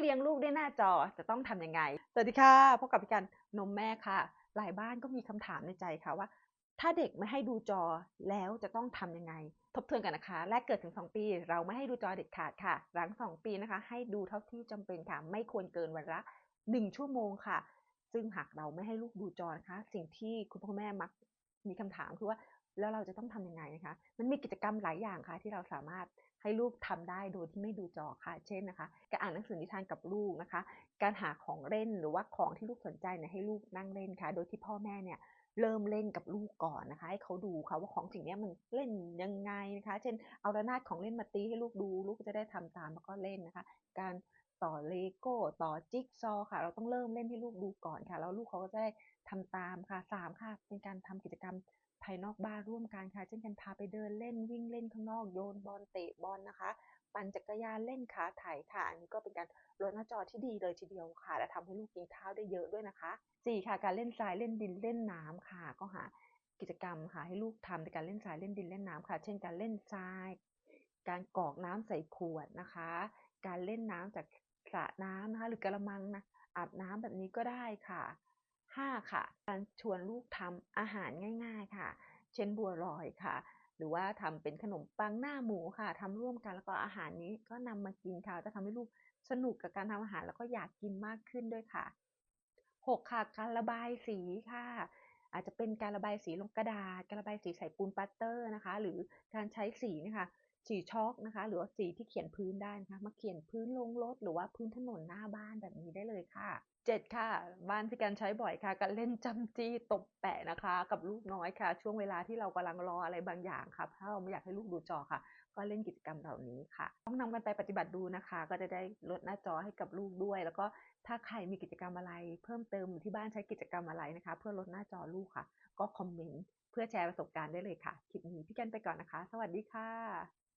เลี้ยงลูกได้หน้าจอจะต้องทำยังไง สวัสดีค่ะพบกับพี่กันนมแม่ค่ะ หลายบ้านก็มีคำถามในใจค่ะว่า ถ้าเด็กไม่ให้ดูจอแล้วจะต้องทำยังไง ทบทวนกันนะคะ แรกเกิดถึง 2 ปี เราไม่ให้ดูจอเด็ดขาดค่ะ หลัง 2 ปีนะคะ ให้ดูเท่าที่จำเป็นค่ะ ไม่ควรเกินวันละ 1 ชั่วโมงค่ะ ซึ่งหากเราไม่ให้ลูกดูจอนะคะ สิ่งที่คุณพ่อแม่มักมีคำถามคือว่า แล้วเราจะต้องทำยังไงนะคะ มันมีกิจกรรมหลายอย่างค่ะที่เราสามารถให้ลูกทำได้โดยที่ไม่ดูจอค่ะ เช่นนะคะ การอ่านหนังสือนิทานกับลูกนะคะ การหาของเล่นหรือว่าของที่ลูกสนใจเนี่ยให้ลูกนั่งเล่นค่ะ โดยที่พ่อแม่เนี่ยเริ่มเล่นกับลูกก่อนนะคะ ให้เขาดูค่ะว่าของสิ่งนี้มันเล่นยังไงนะคะ เช่นเอาระนาดของเล่นมาตีให้ลูกดู ลูกจะได้ทำตามแล้วก็เล่นนะคะ การ ต่อเลโก้ต่อจิ๊กซอว์ค่ะ เราต้องเริ่มเล่นให้ลูกดูก่อนค่ะ แล้วลูกเขาก็จะได้ทำตามค่ะสามค่ะ เป็นการทำกิจกรรมภายนอกบ้านร่วมกันค่ะ เช่นการพาไปเดินเล่นวิ่งเล่นข้างนอกโยนบอลเตะบอลนะคะ ปั่นจักรยานเล่นขาถ่ายค่ะ อันนี้ก็เป็นการลดหน้าจอที่ดีเลยทีเดียวค่ะ และทำให้ลูกกินข้าวได้เยอะด้วยนะคะสี่ค่ะ การเล่นทรายเล่นดินเล่นน้ำค่ะ ก็หากิจกรรมค่ะให้ลูกทำในการเล่นทรายเล่นดินเล่นน้ำค่ะ เช่นการเล่นทราย การกรอกน้ำใส่ขวดนะคะ การเล่นน้ำจาก สระน้ำนะคะ หรือกระมังนะอาบน้ำแบบนี้ก็ได้ค่ะห้าค่ะ การชวนลูกทำอาหารง่าย ๆค่ะ เช่นบัวลอยค่ะ หรือว่าทำเป็นขนมปังหน้าหมูค่ะทำร่วมกันแล้วก็อาหารนี้ก็นำมากินค่ะจะทำให้ลูกสนุกกับการทำอาหารแล้วก็อยากกินมากขึ้นด้วยค่ะหกค่ะ การระบายสีค่ะ อาจจะเป็นการระบายสีลงกระดาษ การระบายสีใส่ปูนปัตเตอร์นะคะ หรือการใช้สีนะคะ สีช็อกนะคะ หรือว่าสีที่เขียนพื้นได้นะคะ มาเขียนพื้นลงรถหรือว่าพื้นถนนหน้าบ้านแบบนี้ได้เลยค่ะเจ็ดค่ะ บ้านที่การใช้บ่อยค่ะการเล่นจำจี้ตบแปะนะคะ กับลูกน้อยค่ะ ช่วงเวลาที่เรากำลังรออะไรบางอย่างค่ะถ้าเราไม่อยากให้ลูกดูจอค่ะ ก็เล่นกิจกรรมเหล่านี้ค่ะ ต้องนำกันไปปฏิบัติดูนะคะ ก็จะได้ลดหน้าจอให้กับลูกด้วย แล้วก็ถ้าใครมีกิจกรรมอะไร เพิ่มเติมที่บ้านใช้กิจกรรมอะไรนะคะ เพื่อลดหน้าจอลูกค่ะ ก็คอมเมนต์เพื่อแชร์ประสบการณ์ได้เลยค่ะคลิปนี้พี่กันไปก่อนนะคะ สวัสดีค่ะ